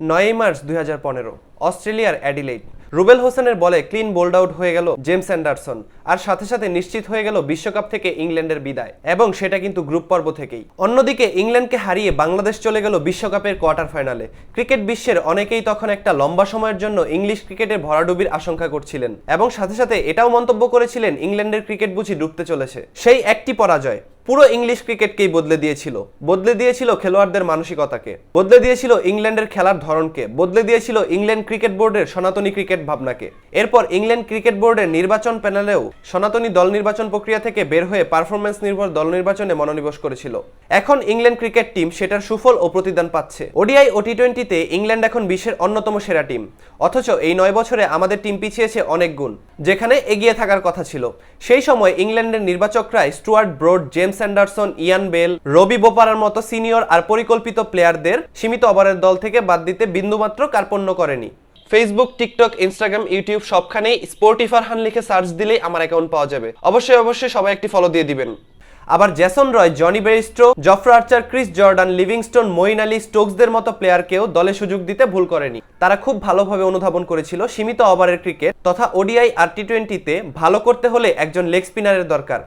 নয়ই মার্চ দুই হাজার পনেরো, অস্ট্রেলিয়ার অ্যাডিলেইড। রুবেল হোসেনের বলে ক্লিন বোল্ড আউট হয়ে গেল জেমস অ্যান্ডারসন, আর সাথে সাথে নিশ্চিত হয়ে গেল বিশ্বকাপ থেকে ইংল্যান্ডের বিদায়, এবং সেটা কিন্তু গ্রুপ পর্ব থেকেই। অন্যদিকে ইংল্যান্ডকে হারিয়ে বাংলাদেশ চলে গেল বিশ্বকাপের কোয়ার্টার ফাইনালে। ক্রিকেট বিশ্বের অনেকেই তখন একটা লম্বা সময়ের জন্য ইংলিশ ক্রিকেটের ভরাডুবির আশঙ্কা করছিলেন, এবং সাথে সাথে এটাও মন্তব্য করেছিলেন ইংল্যান্ডের ক্রিকেট বুঝি ডুবতে চলেছে। সেই একটি পরাজয় পুরো ইংলিশ ক্রিকেটকেই বদলে দিয়েছিল। বদলে দিয়েছিল খেলোয়াড়দের মানসিকতাকে। বদলে দিয়েছিল ইংল্যান্ডের খেলার ধরনকে। বদলে দিয়েছিল ইংল্যান্ড ক্রিকেট বোর্ডের সনাতনী ক্রিকেট ভাবনাকে। এরপর ইংল্যান্ড ক্রিকেট বোর্ডের নির্বাচন প্যানেলেও সনাতনী দল নির্বাচন প্রক্রিয়া থেকে বের হয়ে পারফরমেন্স নির্ভর দল নির্বাচনে মনোনিবেশ করেছিল। এখন ইংল্যান্ড ক্রিকেট টিম সেটার সুফল ও প্রতিদান পাচ্ছে। ওডিআই ও টি টোয়েন্টিতে ইংল্যান্ড এখন বিশ্বের অন্যতম সেরা টিম। অথচ এই নয় বছরে আমাদের টিম পিছিয়েছে অনেক গুণ। যেখানে এগিয়ে থাকার কথা ছিল। সেই সময় ইংল্যান্ডের নির্বাচকরা Stuart Broad, James Anderson, Ian Bell, Ravi বোপারার মতো সিনিয়র আর পরিকল্পিত প্লেয়ারদের সীমিত ওভারের দল থেকে বাদ দিতে বিন্দুমাত্র কার্পণ্য করেনি। ফেসবুক, টিকটক, ইনস্টাগ্রাম, ইউটিউব সবখানেই স্পোর্টিফার হান লিখে সার্চ দিলেই আমার অ্যাকাউন্ট পাওয়া যাবে। অবশ্যই অবশ্যই সবাই একটি ফলো দিয়ে দিবেন। আবার Jason Roy, Jonny Bairstow, Jofra Archer, Chris Jordan, Livingstone Moeen Ali, স্টোকসদের মতো প্লেয়ারকেও দলে সুযোগ দিতে ভুল করেনি। তারা খুব ভালোভাবে অনুধাবন করেছিল সীমিত ওভারের ক্রিকেট তথা ওডিআই আর টি টোয়েন্টিতে ভালো করতে হলে একজন লেগ স্পিনারের দরকার।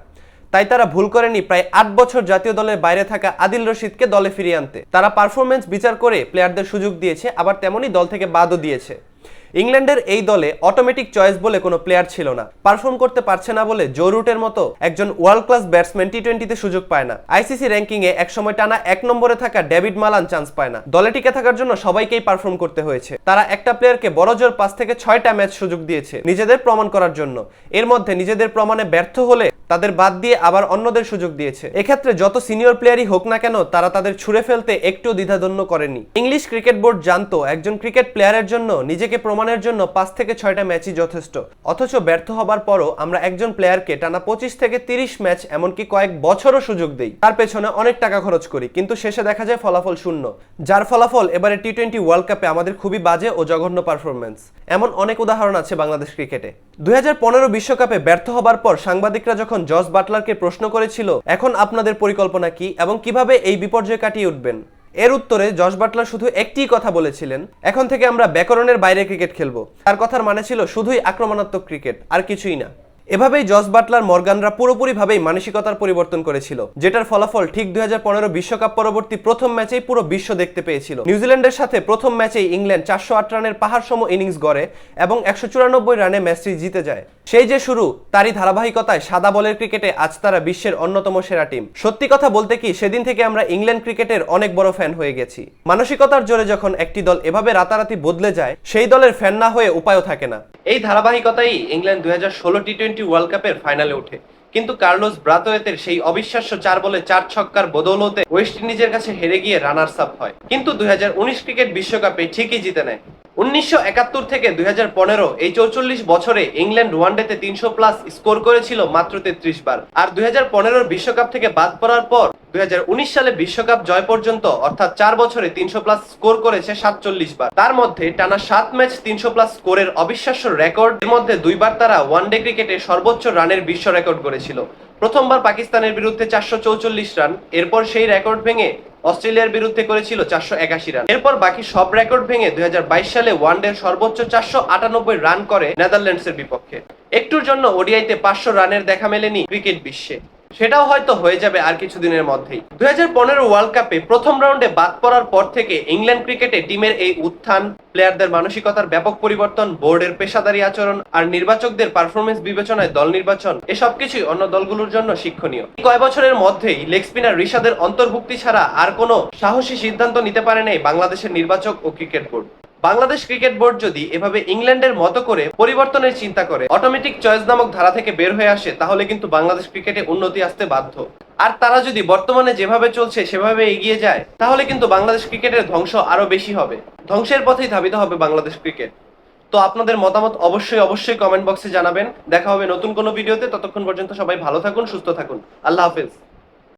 তাই তারা ভুল করেনি প্রায় আট বছর জাতীয় দলের বাইরে থাকা আদিল রশিদকে দলে ফিরিয়ে আনতে। তারা পারফরমেন্স বিচার করে প্লেয়ারদের সুযোগ দিয়েছে, আবার তেমনই দল থেকে বাদও দিয়েছে। ইংল্যান্ডের এই দলে অটোমেটিক চয়েস বলে কোনো প্লেয়ার ছিল না। পারফর্ম করতে পারছে না বলে জো রুটের মতো একজন ওয়ার্ল্ড ক্লাস ব্যাটসম্যান টি টোয়েন্টিতে সুযোগ পায় না। আইসিসি র্যাঙ্কিংয়ে একসময় টানা এক নম্বরে থাকা ডেভিড মালান চান্স পায় না। দলে টিকে থাকার জন্য সবাইকেই পারফর্ম করতে হয়েছে। তারা একটা প্লেয়ারকে বড় জোর পাঁচ থেকে ছয়টা ম্যাচ সুযোগ দিয়েছে নিজেদের প্রমাণ করার জন্য। এর মধ্যে নিজেদের প্রমাণে ব্যর্থ হলে তাদের বাদ দিয়ে আবার অন্যদের সুযোগ দিয়েছে। এক্ষেত্রে যত সিনিয়র প্লেয়ারই হোক না কেন, তারা তাদের ছুড়ে ফেলতে একটু দ্বিধাদন্য করেনি ইংলিশ ক্রিকেট বোর্ড জানতো, একজন ক্রিকেট প্লেয়ারের জন্য, নিজেকে প্রমাণের জন্য পাঁচ থেকে ছয়টা ম্যাচই যথেষ্ট। অথচ ব্যর্থ হবার পরও আমরা একজন প্লেয়ারকে টানা পঁচিশ থেকে তিরিশ ম্যাচ, এমনকি কয়েক বছরও সুযোগ দেই। তার পেছনে অনেক টাকা খরচ করি, কিন্তু শেষে দেখা যায় ফলাফল শূন্য। যার ফলাফল এবারে টি টোয়েন্টি ওয়ার্ল্ড কাপে আমাদের খুবই বাজে ও জঘন্য পারফরমেন্স এমন অনেক উদাহরণ আছে বাংলাদেশ ক্রিকেটে। দুই বিশ্বকাপে ব্যর্থ হবার পর সাংবাদিকরা যখন জস বাটলারকে প্রশ্ন করেছিল, এখন আপনাদের পরিকল্পনা কি এবং কীভাবে এই বিপর্যয় কাটিয়ে উঠবেন? এর উত্তরে জস বাটলার শুধু একটি কথা বলেছিলেন, এখন থেকে আমরা ব্যাকরণের বাইরে ক্রিকেট খেলব। তার কথার মানে ছিল শুধুই আক্রমণাত্মক ক্রিকেট, আর কিছুই না। এভাবেই জস বাটলার মর্গানরা পুরোপুরিভাবেই মানসিকতার পরিবর্তন করেছিল, যেটার ফলাফল ঠিক দুই বিশ্বকাপ পরবর্তী প্রথম ম্যাচেই পুরো বিশ্ব দেখতে পেয়েছিল। নিউজিল্যান্ডের সাথে প্রথম ম্যাচেই ইংল্যান্ড চারশো আট রানের পাহাড়সম ইনিংস গড়ে এবং একশো চুরানব্বই রানে ম্যাচটি জিতে যায়। সেই যে শুরু, তারই ধারাবাহিকতায় সাদা বলের ক্রিকেটে আজ তারা বিশ্বের অন্যতম সেরা টিম। সত্যি কথা বলতে কি, সেদিন থেকে আমরা ইংল্যান্ড ক্রিকেটের অনেক বড় ফ্যান হয়ে গেছি। মানসিকতার জোরে যখন একটি দল এভাবে রাতারাতি বদলে যায়, সেই দলের ফ্যান না হয়ে উপায়ও থাকে না। এই ধারাবাহিকতাই ইংল্যান্ড দুই হাজার ষোলো টি ওয়ার্ল্ড কাপের ফাইনালে উঠে কিন্তু কার্লোস ব্রাতোয়েতের সেই অবিশ্বাস্য চার বলে চার ছক্কার বদৌলতে ওয়েস্ট ইন্ডিজের কাছে হেরে গিয়ে রানার্স আপ হয়। কিন্তু দুই হাজার উনিশ ক্রিকেট বিশ্বকাপে ঠিকই জিতে নেয়। উনিশশো একাত্তর থেকে দুই হাজার পনেরো এই চৌচল্লিশ বছরে ইংল্যান্ড ওয়ানডেতে তিনশো প্লাস স্কোর করেছিল মাত্র তেত্রিশ বার। আর দুই বিশ্বকাপ থেকে বাদ পড়ার পর দুই হাজার উনিশ সালে বিশ্বকাপ জয় পর্যন্ত, অর্থাৎ চার বছরে তিনশো প্লাস স্কোর করেছে সাতচল্লিশ বার। তার মধ্যে টানা সাত ম্যাচ তিনশো প্লাস স্কোরের অবিশ্বাস্য রেকর্ড, এর মধ্যে দুইবার তারা ওয়ানডে ক্রিকেটে সর্বোচ্চ রানের বিশ্ব রেকর্ড করেছিল প্রথমবার পাকিস্তানের বিরুদ্ধে চারশো রান, এরপর সেই রেকর্ড ভেঙে অস্ট্রেলিয়ার বিরুদ্ধে করেছিল চারশো একাশি রান। এরপর বাকি সব রেকর্ড ভেঙে দুই হাজার বাইশ সালে ওয়ানডের সর্বোচ্চ চারশো আটানব্বই রান করে নেদারল্যান্ডসের বিপক্ষে। একটুর জন্য ওডিআইতে পাঁচশো রানের দেখা মেলেনি ক্রিকেট বিশ্বে। সেটাও হয়তো হয়ে যাবে আর কিছুদিনের মধ্যেই। দুই হাজার পনেরো ওয়ার্ল্ড কাপে প্রথম রাউন্ডে বাদ পড়ার পর থেকে ইংল্যান্ড ক্রিকেটে টিমের এই উত্থান প্লেয়ারদের মানসিকতার ব্যাপক পরিবর্তন বোর্ডের পেশাদারী আচরণ আর নির্বাচকদের পারফরমেন্স বিবেচনায় দল নির্বাচন, এসব কিছুই অন্য দলগুলোর জন্য শিক্ষণীয়। কয় বছরের মধ্যেই লেগ স্পিনার ঋষাদের অন্তর্ভুক্তি ছাড়া আর কোনো সাহসী সিদ্ধান্ত নিতে পারে নাই বাংলাদেশের নির্বাচক ও cricket board Bangladesh cricket board যদি এভাবে ইংল্যান্ডের মতো করে পরিবর্তনের চিন্তা করে অটোমেটিক চয়েস নামক ধারা থেকে বের হয়ে আসে, তাহলে কিন্তু বাংলাদেশ ক্রিকেটে উন্নতি আসতে বাধ্য। আর তারা যদি বর্তমানে যেভাবে চলছে, সেভাবে এগিয়ে যায়, তাহলে কিন্তু বাংলাদেশ ক্রিকেটের ধ্বংস আরও বেশি হবে। ধ্বংসের পথেই ধাবিত হবে বাংলাদেশ ক্রিকেট। তো আপনাদের মতামত অবশ্যই অবশ্যই কমেন্ট বক্সে জানাবেন। দেখা হবে নতুন কোনো ভিডিওতে। ততক্ষণ পর্যন্ত সবাই ভালো থাকুন, সুস্থ থাকুন। আল্লাহ হাফেজ।